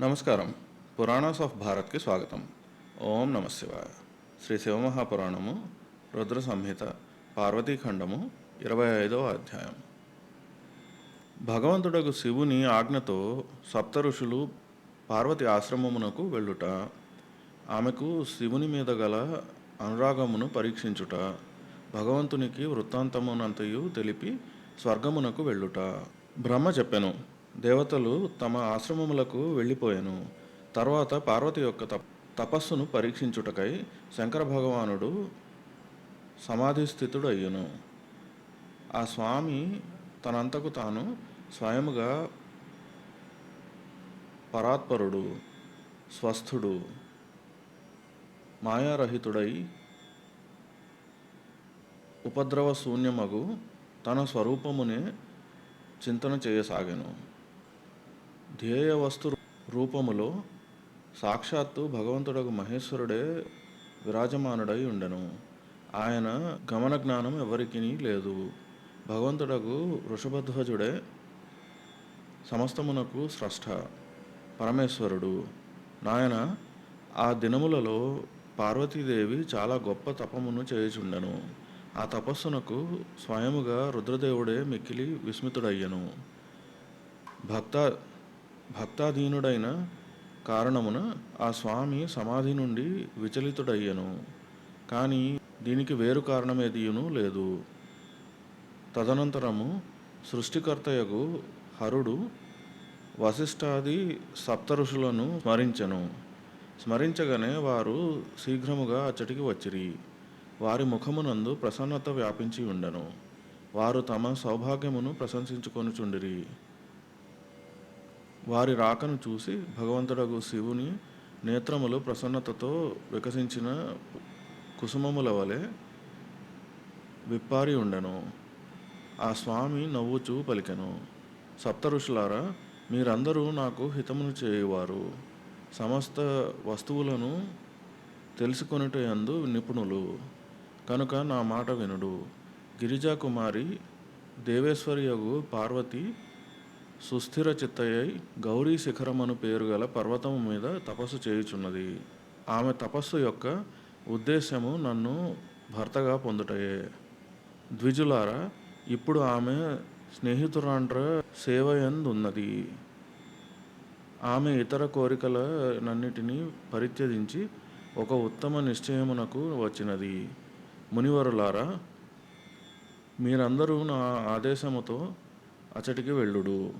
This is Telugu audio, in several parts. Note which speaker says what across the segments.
Speaker 1: నమస్కారం. పురాణాస్ ఆఫ్ భారత్కి స్వాగతం. ఓం నమశివాయ శ్రీ శివమహాపురాణము రుద్ర సంహిత పార్వతీఖండము ఇరవై ఐదవ అధ్యాయం. భగవంతుడకు శివుని ఆజ్ఞతో సప్త ఋషులు పార్వతి ఆశ్రమమునకు వెళ్ళుట ఆమెకు శివుని మీద గల అనురాగమును పరీక్షించుట భగవంతునికి వృత్తాంతమునంతయు తెలిపి స్వర్గమునకు వెళ్ళుట బ్రహ్మ చెప్పెను. దేవతలు తమ ఆశ్రమములకు వెళ్ళిపోయాను. తర్వాత పార్వతి యొక్క తప్ తపస్సును పరీక్షించుటకై శంకర భగవానుడు సమాధి స్థితుడు అయ్యను ఆ స్వామి తనంతకు తాను స్వయముగా పరాత్పరుడు స్వస్థుడు మాయారహితుడై ఉపద్రవ శూన్యమగు తన స్వరూపమునే చింతన చేయసాగాను. ధ్యేయ వస్తు రూపములో సాక్షాత్తు భగవంతుడకు మహేశ్వరుడే విరాజమానుడై ఉండెను. ఆయన గమన జ్ఞానం ఎవరికి లేదు. భగవంతుడకు వృషభధ్వజుడే సమస్తమునకు స్రష్ట పరమేశ్వరుడు. నాయన ఆ దినములలో పార్వతీదేవి చాలా గొప్ప తపమును చేయుచుండెను. ఆ తపస్సునకు స్వయముగా రుద్రదేవుడే మిక్కిలి విస్మితుడయ్యను. భక్త భక్తాధీనుడైన కారణమున ఆ స్వామి సమాధి నుండి విచలితుడయ్యను. కానీ దీనికి వేరు కారణమేదియును లేదు. తదనంతరము సృష్టికర్తయగు హరుడు వశిష్ఠాది సప్త ఋషులను స్మరించెను. స్మరించగానే వారు శీఘ్రముగా అచ్చటికి వచ్చిరి. వారి ముఖమునందు ప్రసన్నత వ్యాపించి ఉండను. వారు తమ సౌభాగ్యమును ప్రశంసించుకొనుచుండిరి. వారి రాకను చూసి భగవంతుడగు శివుని నేత్రములు ప్రసన్నతతో వికసించిన కుసుమముల వలె విప్పారి ఉండెను. ఆ స్వామి నవ్వుచూ పలికెను. సప్త ఋషులారా మీరందరూ నాకు హితమును చేయువారు. సమస్త వస్తువులను తెలుసుకొనుటందు నిపుణులు. కనుక నా మాట వినుడు. గిరిజా కుమారి దేవేశ్వరియగు పార్వతి సుస్థిర చిత్తయ్యై గౌరీ శిఖరమను పేరు గల పర్వతము మీద తపస్సు చేయుచున్నది. ఆమె తపస్సు యొక్క ఉద్దేశ్యము నన్ను భర్తగా పొందుటయే. ద్విజులారా ఇప్పుడు ఆమె స్నేహితురాండ్ర సేవయందున్నది. ఆమె ఇతర కోరికలనన్నిటినీ పరిత్యజించి ఒక ఉత్తమ నిశ్చయమునకు వచ్చినది. మునివరులారా మీరందరూ నా ఆదేశముతో అచటికి వెళ్ళుడు.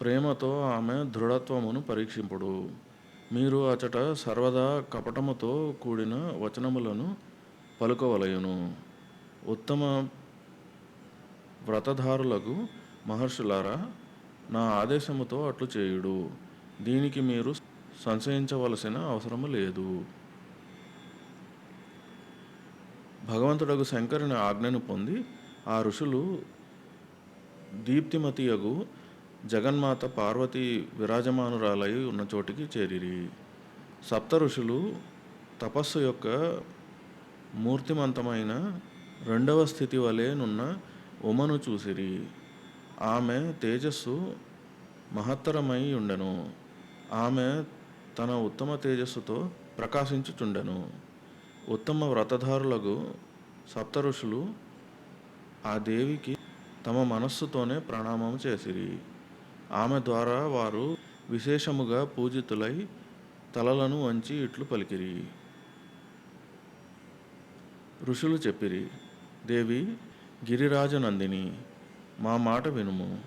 Speaker 1: ప్రేమతో ఆమె దృఢత్వమును పరీక్షింపుడు. మీరు అచట సర్వదా కపటముతో కూడిన వచనములను పలుకవలయును. ఉత్తమ వ్రతధారులకు మహర్షులారా నా ఆదేశముతో అట్లు చేయుడు. దీనికి మీరు సంశయించవలసిన అవసరము లేదు. భగవంతుడకు శంకరుని ఆజ్ఞను పొంది ఆ ఋషులు దీప్తిమతియగు జగన్మాత పార్వతి విరాజమానురాలై ఉన్న చోటికి చేరిరి. సప్త ఋషులు తపస్సు యొక్క మూర్తిమంతమైన రెండవ స్థితి వలె నున్న ఉమను చూసిరి. ఆమె తేజస్సు మహత్తరమై ఉండెను. ఆమె తన ఉత్తమ తేజస్సుతో ప్రకాశించుచుండెను. ఉత్తమ వ్రతధారులకు సప్త ఋషులు ఆ దేవికి తమ మనస్సుతోనే ప్రణామం చేసిరి. ఆమె ద్వారా వారు విశేషముగా పూజితులై తలలను వంచి ఇట్లు పలికిరి. ఋషులు చెప్పిరి దేవి గిరిరాజనందిని మా మాట వినుము.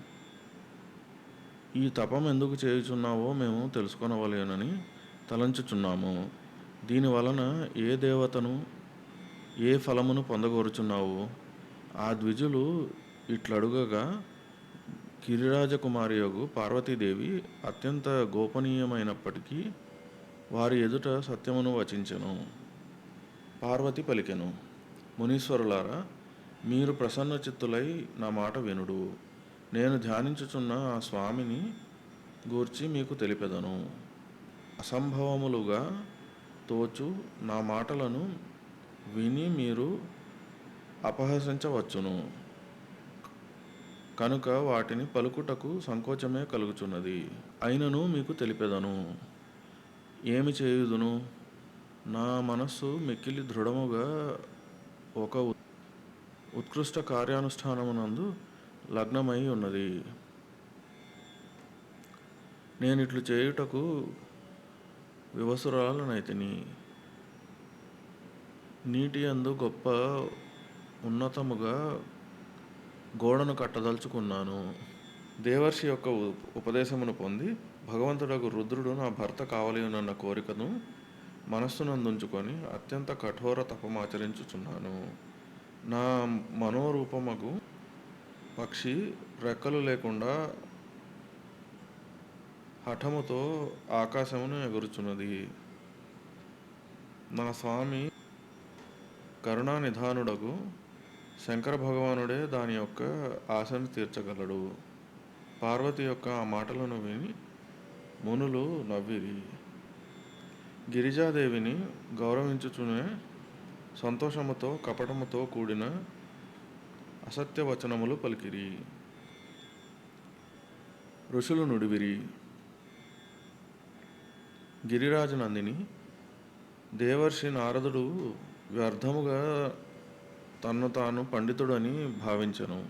Speaker 1: ఈ తపం ఎందుకు చేయుచున్నావో మేము తెలుసుకొనవలేనని తలంచుచున్నాము. దీని వలన ఏ దేవతను ఏ ఫలమును పొందగోరుచున్నావు ఆ ద్విజులు ఇట్లడుగగా గిరిరాజకుమారి యొగు పార్వతీదేవి అత్యంత గోపనీయమైనప్పటికీ వారి ఎదుట సత్యమును వచించెను పార్వతి పలికెను. మునీశ్వరులారా మీరు ప్రసన్న చిత్తులై నా మాట వినుడు. నేను ధ్యానించుచున్న ఆ స్వామిని గూర్చి మీకు తెలిపెదను. అసంభవములుగా తోచు నా మాటలను విని మీరు అపహసించవచ్చును. కనుక వాటిని పలుకుటకు సంకోచమే కలుగుచున్నది. అయినను మీకు తెలిపెదను. ఏమి చేయుదును? నా మనస్సు మిక్కిలి దృఢముగా ఒక ఉత్కృష్ట కార్యానుష్ఠానమునందు లగ్నమై ఉన్నది. నేను ఇట్లు చేయుటకు వివసురాలనైతిని. నీటి అందు గొప్ప ఉన్నతముగా గోడను కట్టదలుచుకున్నాను. దేవర్షి యొక్క ఉపదేశమును పొంది భగవంతుడకు రుద్రుడు నా భర్త కావలేనన్న కోరికను మనస్సునందుంచుకొని అత్యంత కఠోర తపమాచరించుచున్నాను నా మనోరూపముకు పక్షి రెక్కలు లేకుండా హఠముతో ఆకాశమును ఎగురుచున్నది. నా స్వామి కరుణానిధానుడకు శంకర భగవానుడే దాని యొక్క ఆశను తీర్చగలడు. పార్వతి యొక్క ఆ మాటలను విని మునులు నవ్విరి. గిరిజాదేవిని గౌరవించుచునే సంతోషముతో కపటముతో కూడిన అసత్య వచనములు పలికిరి. ఋషులు నుడివిరి. గిరిరాజనందిని దేవర్షి నారదుడు వ్యర్థముగా తన్ను తాను పండితుడని భావించను.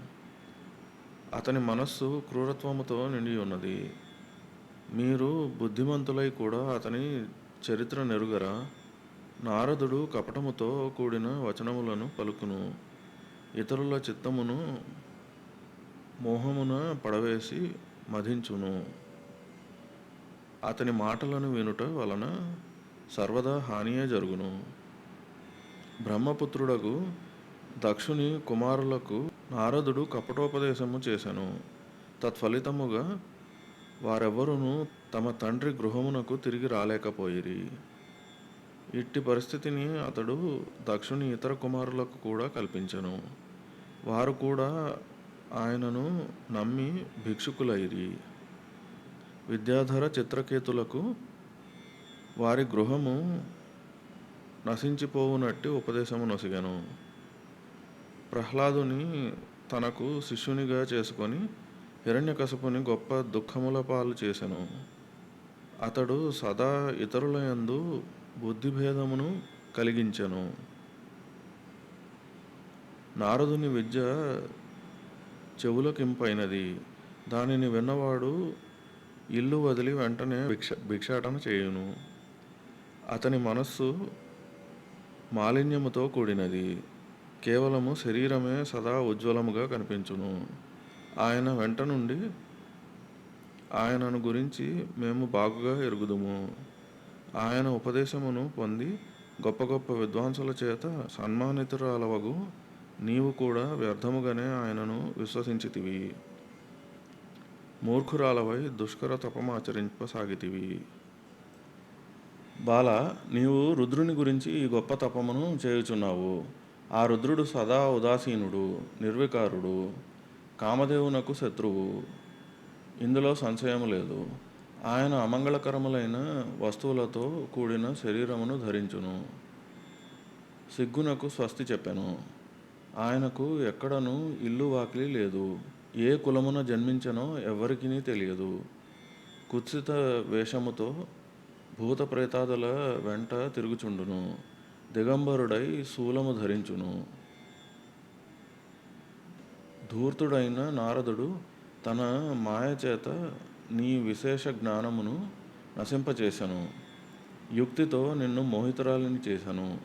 Speaker 1: అతని మనస్సు క్రూరత్వముతో నిండి ఉన్నది. మీరు బుద్ధిమంతులై కూడా అతని చరిత్ర నెరుగరా నారదుడు కపటముతో కూడిన వచనములను పలుకును. ఇతరుల చిత్తమును మోహమున పడవేసి మధించును. అతని మాటలను వినుట వలన సర్వదా హానియే జరుగును. బ్రహ్మపుత్రుడకు దక్షుని కుమారులకు నారదుడు కపటోపదేశము చేసెను. తత్ఫలితముగా వారెవ్వరును తమ తండ్రి గృహమునకు తిరిగి రాలేకపోయిరి. ఇట్టి పరిస్థితిని అతడు దక్షుని ఇతర కుమారులకు కూడా కల్పించెను. వారు కూడా ఆయనను నమ్మి భిక్షుకులైరి. విద్యాధర చిత్రకేతులకు వారి గృహము నశించిపోవునట్టి ఉపదేశము నొసగెను. ప్రహ్లాదుని తనకు శిష్యునిగా చేసుకొని హిరణ్యకశపుని గొప్ప దుఃఖముల పాలు చేసెను. అతడు సదా ఇతరుల యందు బుద్ధిభేదమును కలిగించెను. నారదుని విద్య చెవులకింపైనది. దానిని విన్నవాడు ఇల్లు వదిలి వెంటనే భిక్ష భిక్షాటన చేయును. అతని మనస్సు మాలిన్యముతో కూడినది. కేవలము శరీరమే సదా ఉజ్వలముగా కనిపించును. ఆయన వెంట నుండి ఆయనను గురించి మేము బాగుగా ఎరుగుదుము. ఆయన ఉపదేశమును పొంది గొప్ప గొప్ప విద్వాంసుల చేత సన్మానితురాలవగు నీవు కూడా వ్యర్థముగానే ఆయనను విశ్వసించితివి. మూర్ఖురాలవై దుష్కర తపమాచరింపసాగితివి బాల నీవు రుద్రుని గురించి ఈ గొప్ప తపమును చేయుచున్నావు. ఆ రుద్రుడు సదా ఉదాసీనుడు నిర్వికారుడు కామదేవునకు శత్రువు. ఇందులో సంశయం లేదు. ఆయన అమంగళకరములైన వస్తువులతో కూడిన శరీరమును ధరించును. సిగ్గునకు స్వస్తి చెప్పెను. ఆయనకు ఎక్కడను ఇల్లు వాకిలి లేదు. ఏ కులమున జన్మించనో ఎవ్వరికీ తెలియదు. కుత్సిత వేషముతో భూత ప్రేతాదుల వెంట తిరుగుచుండును. దిగంబరుడై శూలము ధరించును. ధూర్తుడైన నారదుడు తన మాయచేత నీ విశేష జ్ఞానమును నశింపచేశను యుక్తితో నిన్ను మోహితురాలిని చేశాను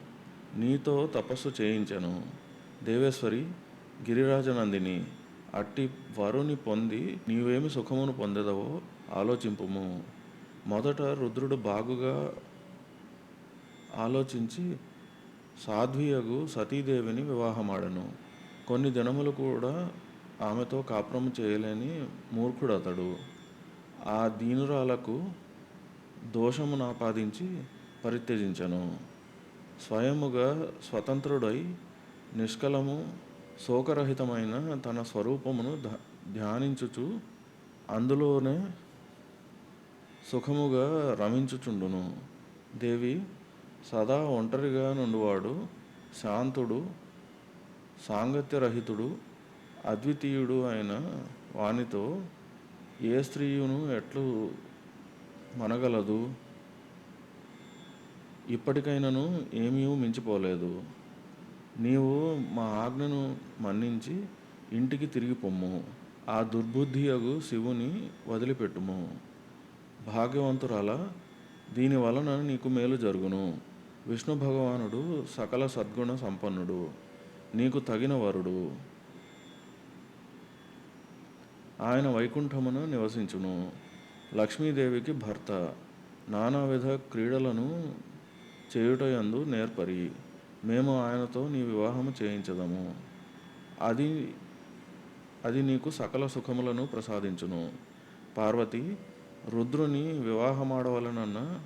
Speaker 1: నీతో తపస్సు చేయించెను. దేవేశ్వరి గిరిరాజనందిని అట్టి వరుని పొంది నీవేమి సుఖమును పొందదవో ఆలోచింపుము. మొదట రుద్రుడు బాగుగా ఆలోచించి సాధ్వియగు సతీదేవిని వివాహమాడను. కొన్ని దినములు కూడా ఆమెతో కాపురము చేయలేని మూర్ఖుడు అతడు ఆ దీనురాలకు దోషమును ఆపాదించి పరిత్యజించను. స్వయముగా స్వతంత్రుడై నిష్కలము శోకరహితమైన తన స్వరూపమును ధ్యానించుచు అందులోనే సుఖముగా రమించుచుండును. దేవి సదా ఒంటరిగా నుండివాడు శాంతుడు సాంగత్యరహితుడు అద్వితీయుడు అయిన వానితో ఏ స్త్రీయును ఎట్లు మనగలదు? ఇప్పటికైనాను ఏమీ మించిపోలేదు. నీవు మా ఆజ్ఞను మన్నించి ఇంటికి తిరిగి పొమ్ము ఆ దుర్బుద్ధియగు శివుని వదిలిపెట్టుము. భాగ్యవంతురాల దీని వలన నీకు మేలు జరుగును. విష్ణు భగవానుడు సకల సద్గుణ సంపన్నుడు నీకు తగిన వరుడు. ఆయన వైకుంఠమును నివసించును. లక్ష్మీదేవికి భర్త. నానావిధ క్రీడలను చేయుటయందు నేర్పరి. మేము ఆయనతో నీ వివాహము చేయించదము. అది అది నీకు సకల సుఖములను ప్రసాదించును. పార్వతి రుద్రుని వివాహమాడవలనన్న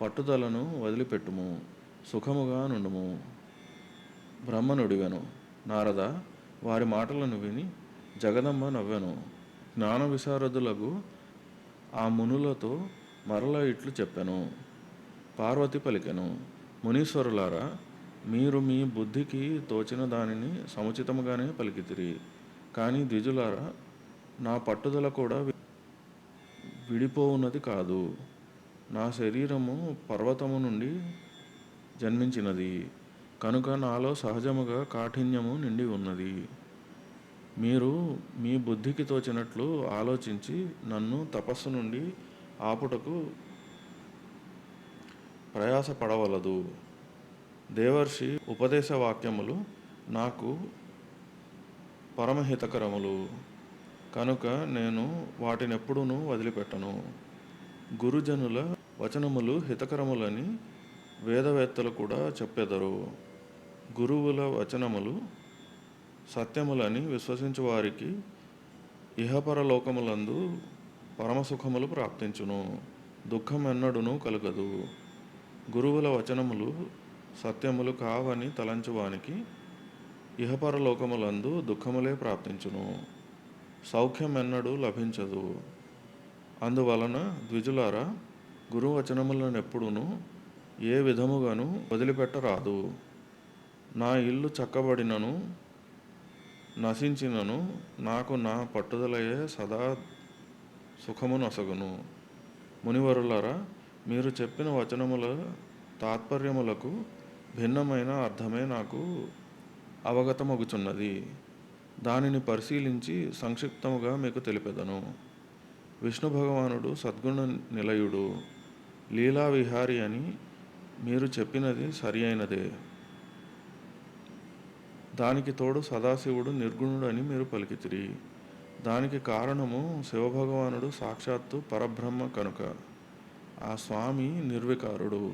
Speaker 1: పట్టుదలను వదిలిపెట్టుము. సుఖముగా నుండుము బ్రహ్మనుడివెను. నారద వారి మాటలను విని జగదమ్మ నవ్వెను. జ్ఞాన విశారదులకు ఆ మునులతో మరల ఇట్లు చెప్పెను. పార్వతి పలికెను మునీశ్వరులారా మీరు మీ బుద్ధికి తోచిన దానిని సముచితముగానే పలికితిరి. కానీ ద్విజులారా నా పట్టుదల కూడా విడిపోవున్నది కాదు. నా శరీరము పర్వతము నుండి జన్మించినది. కనుక నాలో సహజముగా కాఠిన్యము నిండి ఉన్నది. మీరు మీ బుద్ధికి తోచినట్లు ఆలోచించి నన్ను తపస్సు నుండి ఆపుటకు ప్రయాసపడవలదు. దేవర్షి ఉపదేశ వాక్యములు నాకు పరమహితకరములు. కనుక నేను వాటినెప్పుడూ వదిలిపెట్టను. గురుజనుల వచనములు హితకరములని వేదవేత్తలు కూడా చెప్పెదరు గురువుల వచనములు సత్యములని విశ్వసించు వారికి ఇహపరలోకములందు పరమసుఖములు ప్రాప్తించును దుఃఖం ఎన్నడును కలగదు. గురువుల వచనములు సత్యములు కావని తలంచువానికి ఇహపరలోకములందు దుఃఖములే ప్రాప్తించును సౌఖ్యం ఎన్నడూ లభించదు. అందువలన ద్విజులారా గురువచనములను ఎప్పుడునూ ఏ విధముగాను వదిలిపెట్టరాదు. నా ఇల్లు చక్కబడినను నశించినను నాకు నా పట్టుదలయే సదా సుఖము నొసగును మునివరులారా మీరు చెప్పిన వచనముల తాత్పర్యములకు భిన్నమైన అర్థమే నాకు అవగతమగుచున్నది. దానిని పరిశీలించి సంక్షిప్తముగా మీకు తెలిపెదను. విష్ణు భగవానుడు సద్గుణ నిలయుడు లీలా విహారి అని మీరు చెప్పినది సరి అయినదే. దానికి తోడు సదాశివుడు నిర్గుణుడని మీరు పలికితిరి. దానికి కారణము శివభగవానుడు సాక్షాత్తు పరబ్రహ్మ కనుక. ఆ స్వామి నిర్వికారుడు.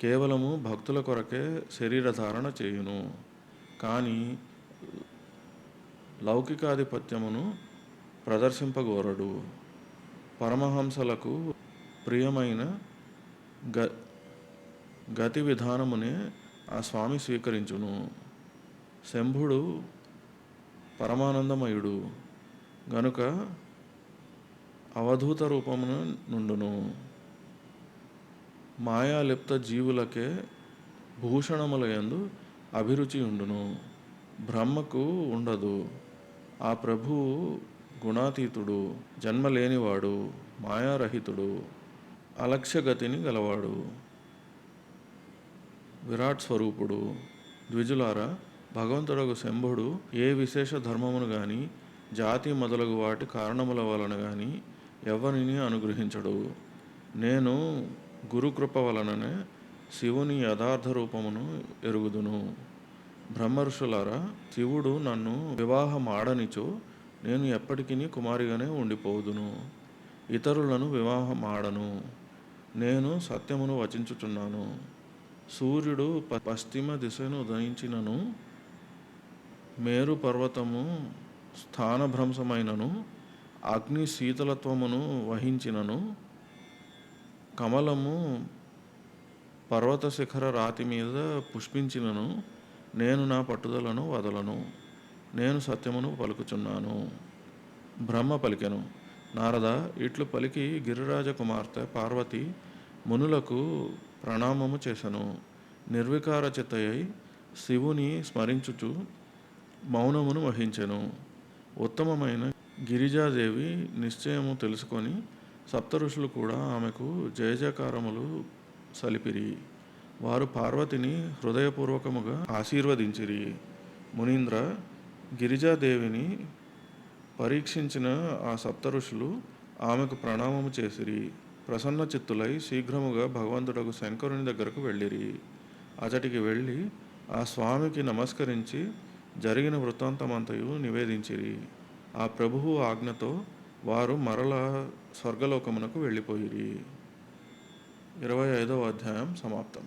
Speaker 1: కేవలము భక్తుల కొరకే శరీరధారణ చేయును. కానీ లౌకికాధిపత్యమును ప్రదర్శింపగోరడు. పరమహంసలకు ప్రియమైన గ గతి విధానమునే ఆ స్వామి స్వీకరించును. శంభుడు పరమానందమయుడు. గనుక అవధూత రూపమున నుండును. మాయాలిప్త జీవులకే భూషణములయందు అభిరుచి ఉండును. బ్రహ్మకు ఉండదు. ఆ ప్రభువు గుణాతీతుడు జన్మలేనివాడు మాయారహితుడు అలక్ష్యగతిని గలవాడు. విరాట్ స్వరూపుడు ద్విజులారా భగవంతుడకు శంభుడు ఏ విశేష ధర్మమును గాని జాతి మొదలగు వాటి కారణముల వలన గాని ఎవరిని అనుగ్రహించడు. నేను గురుకృప వలననే శివుని యథార్థ రూపమును ఎరుగుదును. బ్రహ్మర్షులారా శివుడు నన్ను వివాహం ఆడనిచో నేను ఎప్పటికీ కుమారిగానే ఉండిపోదును ఇతరులను వివాహం ఆడను నేను సత్యమును వచించుచున్నాను. సూర్యుడు పశ్చిమ దిశను ఉదయించినను మేరు పర్వతము స్థానభ్రంశమైనను అగ్ని శీతలత్వమును వహించినను కమలము పర్వత శిఖర రాతి మీద పుష్పించినను నేను నా పట్టుదలను వదలను నేను సత్యమును పలుకుచున్నాను. బ్రహ్మ పలికెను నారద ఇట్లు పలికి గిరిరాజ కుమార్తె పార్వతి మునులకు ప్రణామము చేసెను. నిర్వికార చిత్తయై శివుని స్మరించుచు మౌనమును వహించెను. ఉత్తమమైన గిరిజాదేవి నిశ్చయము తెలుసుకొని సప్తఋషులు కూడా ఆమెకు జయజయకారములు సలిపిరి. వారు పార్వతిని హృదయపూర్వకముగా ఆశీర్వదించిరి. మునీంద్ర గిరిజాదేవిని పరీక్షించిన ఆ సప్త ఋషులు ఆమెకు ప్రణామము చేసిరి. ప్రసన్న చిత్తులై శీఘ్రముగా భగవంతుడకు శంకరుని దగ్గరకు వెళ్ళిరి. అతడికి వెళ్ళి ఆ స్వామికి నమస్కరించి జరిగిన వృత్తాంతమంతయు నివేదించిరి. ఆ ప్రభువు ఆజ్ఞతో వారు మరల స్వర్గలోకమునకు వెళ్ళిపోయిరి. ఇరవై ఐదవ అధ్యాయం సమాప్తం.